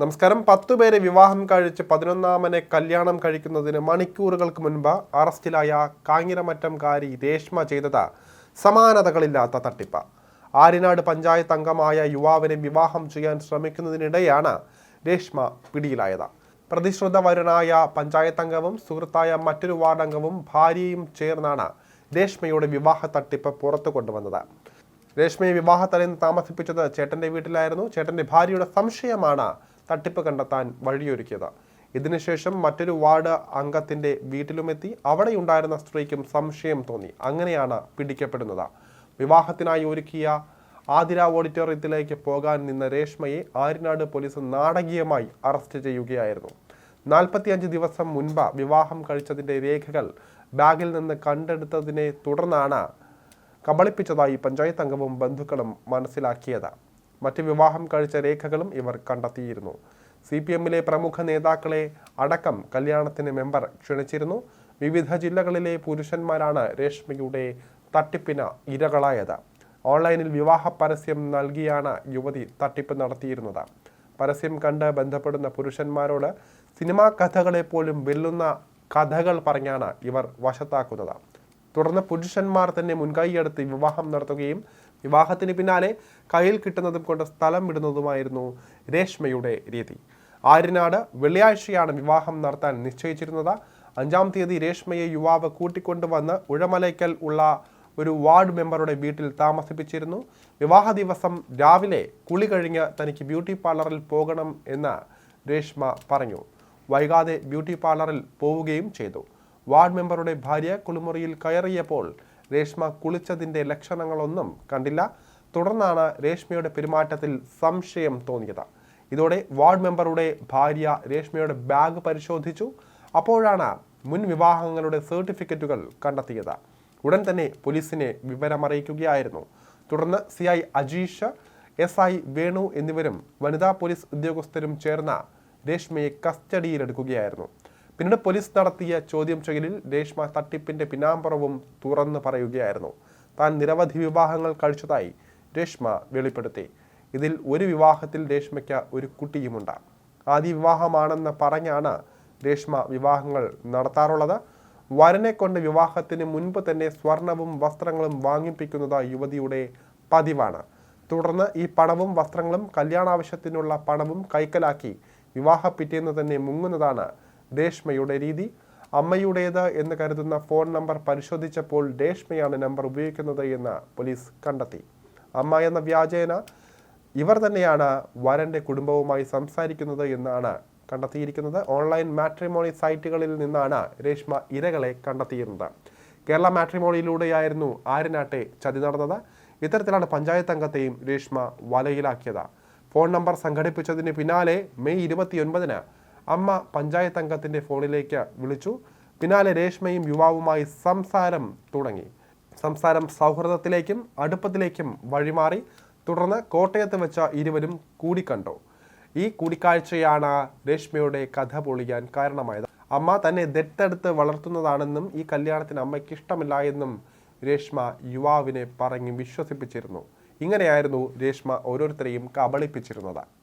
നമസ്കാരം. പത്തു പേരെ വിവാഹം കഴിച്ച് പതിനൊന്നാമനെ കല്യാണം കഴിക്കുന്നതിന് മണിക്കൂറുകൾക്ക് മുൻപ് അറസ്റ്റിലായ കാഞ്ഞിരമറ്റംകാരി രേഷ്മ ചെയ്തത് സമാനതകളില്ലാത്ത തട്ടിപ്പ്. ആര്യനാട് പഞ്ചായത്ത് അംഗമായ യുവാവിനെ വിവാഹം ചെയ്യാൻ ശ്രമിക്കുന്നതിനിടെയാണ് രേഷ്മ പിടിയിലായത്. പ്രതിശ്രുതവരനായ പഞ്ചായത്ത് അംഗവും സുഹൃത്തായ മറ്റൊരു വാർഡ് അംഗവും ഭാര്യയും ചേർന്നാണ് രേഷ്മയുടെ വിവാഹ തട്ടിപ്പ് പുറത്തു കൊണ്ടുവന്നത്. രേഷ്മയെ വിവാഹത്തലേന്ന് താമസിപ്പിച്ചത് ചേട്ടന്റെ വീട്ടിലായിരുന്നു. ചേട്ടന്റെ ഭാര്യയുടെ സംശയമാണ് തട്ടിപ്പ് കണ്ടെത്താൻ വഴിയൊരുക്കിയത്. ഇതിനുശേഷം മറ്റൊരു വാർഡ് അംഗത്തിന്റെ വീട്ടിലുമെത്തി അവിടെയുണ്ടായിരുന്ന സ്ത്രീക്കും സംശയം തോന്നി. അങ്ങനെയാണ് പിടിക്കപ്പെടുന്നത്. വിവാഹത്തിനായി ഒരുക്കിയ ആതിര ഓഡിറ്റോറിയത്തിലേക്ക് പോകാൻ നിന്ന രേഷ്മയെ ആര്യനാട് പോലീസ് നാടകീയമായി അറസ്റ്റ് ചെയ്യുകയായിരുന്നു. നാൽപ്പത്തിയഞ്ച് ദിവസം മുൻപ് വിവാഹം കഴിച്ചതിന്റെ രേഖകൾ ബാഗിൽ നിന്ന് കണ്ടെടുത്തതിനെ തുടർന്നാണ് കബളിപ്പിച്ചതായി പഞ്ചായത്ത് അംഗവും ബന്ധുക്കളും മനസ്സിലാക്കിയത്. മറ്റ് വിവാഹം കഴിച്ച രേഖകളും ഇവർ കണ്ടെത്തിയിരുന്നു. സി പി എമ്മിലെ പ്രമുഖ നേതാക്കളെ അടക്കം കല്യാണത്തിന് മെമ്പർ ക്ഷണിച്ചിരുന്നു. വിവിധ ജില്ലകളിലെ പുരുഷന്മാരാണ് രേഷ്മയുടെ തട്ടിപ്പിന് ഇരകളായത്. ഓൺലൈനിൽ വിവാഹ പരസ്യം നൽകിയാണ് യുവതി തട്ടിപ്പ് നടത്തിയിരുന്നത്. പരസ്യം കണ്ട് ബന്ധപ്പെടുന്ന പുരുഷന്മാരോട് സിനിമാ കഥകളെ പോലും വെല്ലുന്ന കഥകൾ പറഞ്ഞാണ് ഇവർ വശത്താക്കുന്നത്. തുടർന്ന് പുരുഷന്മാർ തന്നെ മുൻകൈയെടുത്ത് വിവാഹം നടത്തുകയും വിവാഹത്തിന് പിന്നാലെ കയ്യിൽ കിട്ടുന്നതും കൊണ്ട് സ്ഥലം വിടുന്നതുമായിരുന്നു രേഷ്മയുടെ രീതി. ആര്യനാട് വെള്ളിയാഴ്ചയാണ് വിവാഹം നടത്താൻ നിശ്ചയിച്ചിരുന്നത്. അഞ്ചാം തീയതി രേഷ്മയെ യുവാവ് കൂട്ടിക്കൊണ്ടുവന്ന് ഉഴമലയ്ക്കൽ ഉള്ള ഒരു വാർഡ് മെമ്പറുടെ വീട്ടിൽ താമസിപ്പിച്ചിരുന്നു. വിവാഹ ദിവസം രാവിലെ കുളി കഴിഞ്ഞ് തനിക്ക് ബ്യൂട്ടി പാർലറിൽ പോകണം എന്ന് രേഷ്മ പറഞ്ഞു. വൈകാതെ ബ്യൂട്ടി പാർലറിൽ പോവുകയും ചെയ്തു. വാർഡ് മെമ്പറുടെ ഭാര്യ കുളിമുറിയിൽ കയറിയപ്പോൾ രേഷ്മ കുളിച്ചതിന്റെ ലക്ഷണങ്ങളൊന്നും കണ്ടില്ല. തുടർന്നാണ് രേഷ്മയുടെ പെരുമാറ്റത്തിൽ സംശയം തോന്നിയത്. ഇതോടെ വാർഡ് മെമ്പറുടെ ഭാര്യ രേഷ്മയുടെ ബാഗ് പരിശോധിച്ചു. അപ്പോഴാണ് മുൻ വിവാഹങ്ങളുടെ സർട്ടിഫിക്കറ്റുകൾ കണ്ടെത്തിയത്. ഉടൻ തന്നെ പോലീസിനെ വിവരമറിയിക്കുകയായിരുന്നു. തുടർന്ന് C I Ajeesh S I Venu എന്നിവരും വനിതാ പോലീസ് ഉദ്യോഗസ്ഥരും ചേർന്ന രേഷ്മയെ കസ്റ്റഡിയിലെടുക്കുകയായിരുന്നു. പിന്നീട് പോലീസ് നടത്തിയ ചോദ്യം ചെയ്യലിൽ രേഷ്മ തട്ടിപ്പിന്റെ പിന്നാമ്പുറവും തുറന്നു പറയുകയായിരുന്നു. താൻ നിരവധി വിവാഹങ്ങൾ കഴിച്ചതായി രേഷ്മ വെളിപ്പെടുത്തി. ഇതിൽ ഒരു വിവാഹത്തിൽ രേഷ്മയ്ക്ക് ഒരു കുട്ടിയുമുണ്ട്. ആദ്യ വിവാഹമാണെന്ന് പറഞ്ഞാണ് രേഷ്മ വിവാഹങ്ങൾ നടത്താറുള്ളത്. വരനെ കൊണ്ട് വിവാഹത്തിന് മുൻപ് തന്നെ സ്വർണവും വസ്ത്രങ്ങളും വാങ്ങിപ്പിക്കുന്നത് യുവതിയുടെ പതിവാണ്. തുടർന്ന് ഈ പണവും വസ്ത്രങ്ങളും കല്യാണാവശ്യത്തിനുള്ള പണവും കൈക്കലാക്കി വിവാഹ പിറ്റേന്ന് തന്നെ മുങ്ങുന്നതാണ് രേഷ്മയുടെ രീതി അമ്മയുടേത് എന്ന് കരുതുന്ന ഫോൺ നമ്പർ പരിശോധിച്ചപ്പോൾ രേഷ്മയാണ് നമ്പർ ഉപയോഗിക്കുന്നത് എന്ന് പോലീസ് കണ്ടെത്തി. അമ്മ എന്ന വ്യാജേന ഇവർ തന്നെയാണ് വരന്റെ കുടുംബവുമായി സംസാരിക്കുന്നത് എന്നാണ് കണ്ടെത്തിയിരിക്കുന്നത്. ഓൺലൈൻ മാട്രിമോണി സൈറ്റുകളിൽ നിന്നാണ് രേഷ്മ ഇരകളെ കണ്ടെത്തിയിരുന്നത്. കേരള മാട്രിമോണിയിലൂടെയായിരുന്നു ആര്യനാട്ടെ ചതി നടന്നത്. ഇത്തരത്തിലാണ് പഞ്ചായത്ത് അംഗത്തെയും രേഷ്മ വലയിലാക്കിയത്. ഫോൺ നമ്പർ സംഘടിപ്പിച്ചതിന് പിന്നാലെ മെയ് ഇരുപത്തിയൊൻപതിന് അമ്മ പഞ്ചായത്ത് അംഗത്തിന്റെ ഫോണിലേക്ക് വിളിച്ചു. പിന്നാലെ രേഷ്മയും യുവാവുമായി സംസാരം തുടങ്ങി. സംസാരം സൗഹൃദത്തിലേക്കും അടുപ്പത്തിലേക്കും വഴിമാറി. തുടർന്ന് കോട്ടയത്ത് വെച്ച ഇരുവരും കൂടിക്കണ്ടു. ഈ കൂടിക്കാഴ്ചയാണ് രേഷ്മയുടെ കഥ പൊളിയാൻ കാരണമായത്. അമ്മ തന്നെ ദത്തെടുത്ത് വളർത്തുന്നതാണെന്നും ഈ കല്യാണത്തിന് അമ്മയ്ക്ക് ഇഷ്ടമില്ല എന്നും രേഷ്മ യുവാവിനെ പറഞ്ഞ് വിശ്വസിപ്പിച്ചിരുന്നു. ഇങ്ങനെയായിരുന്നു രേഷ്മ ഓരോരുത്തരെയും കബളിപ്പിച്ചിരുന്നത്.